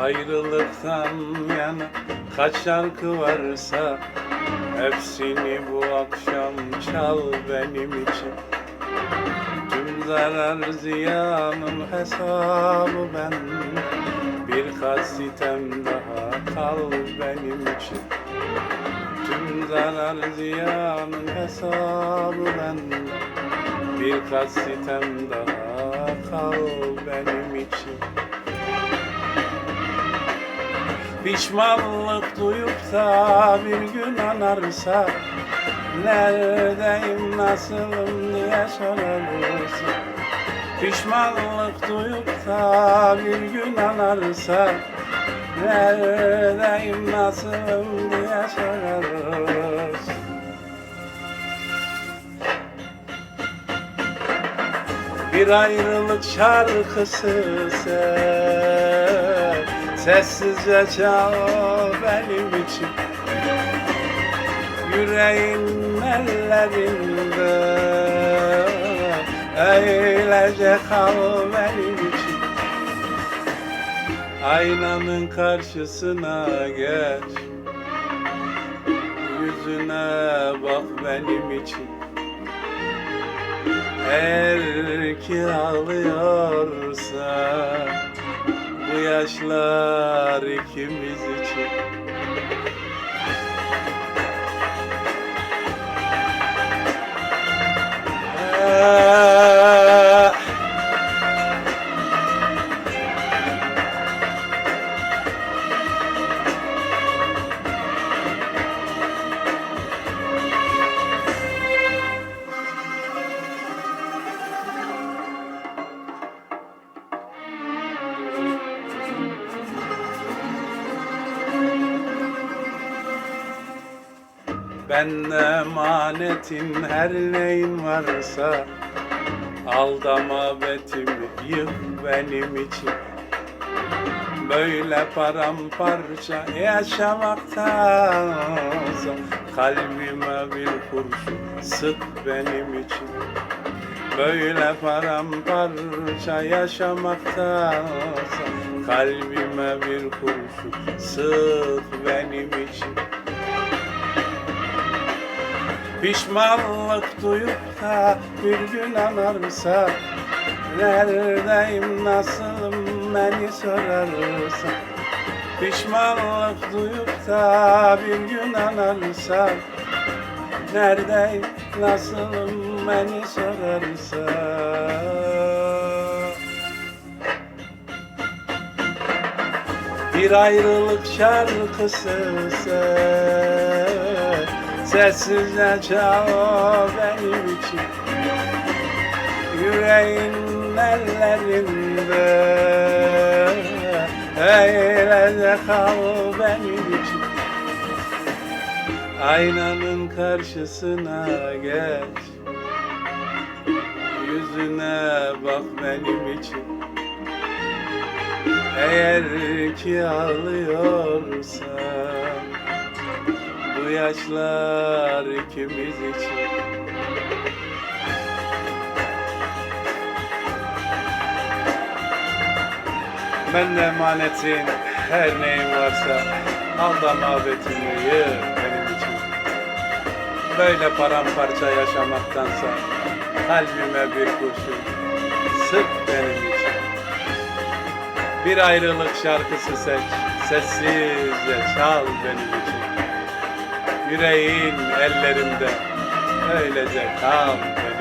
Ayrılıktan yana kaç şarkı varsa Hepsini bu akşam çal benim için. Tüm zarar ziyanın hesabı ben. Birkaç sitem daha kal benim için. Tüm zarar ziyanın hesabı ben. Birkaç sitem daha kal benim için Pişmanlık duyup da bir gün anarsa Neredeyim, nasılım diye sorarsa? Pişmanlık duyup da bir gün anarsa Neredeyim, nasılım diye sorarsa? Bir ayrılık şarkısı sen Sessizce çal benim için. Yüreğin ellerinde. Öylece kal benim için. Aynanın karşısına geç. Yüzüne bak benim için. Eğer ki ağlıyorsa Bu yaşlar ikimiz için Ben emanetin her neyin varsa. Aldama betimi yık benim için. Böyle paramparça yaşamaktansa Kalbime bir kurşun sık benim için. Böyle paramparça yaşamaktansa Kalbime bir kurşun sık benim için Pişmanlık duyup da bir gün anarsa Neredeyim nasılım beni sorarsa? Pişmanlık duyup da bir gün anarsa Neredeyim nasılım beni sorarsa? Bir ayrılık şarkısı sen Sessizce çal benim için. Yüreğin ellerinde. Öylece kal benim için. Aynanın karşısına geç. Yüzüne bak benim için. Eğer ki ağlıyorsa Bu yaşlar ikimiz için. Ben de emanetin her neyin varsa Al muhabbetini yığ benim için. Böyle paramparça yaşamaktansa Kalbime bir kurşun Sık benim için. Bir ayrılık şarkısı seç, sessizce çal benim için. Yüreğin ellerimde, öylece kal. benim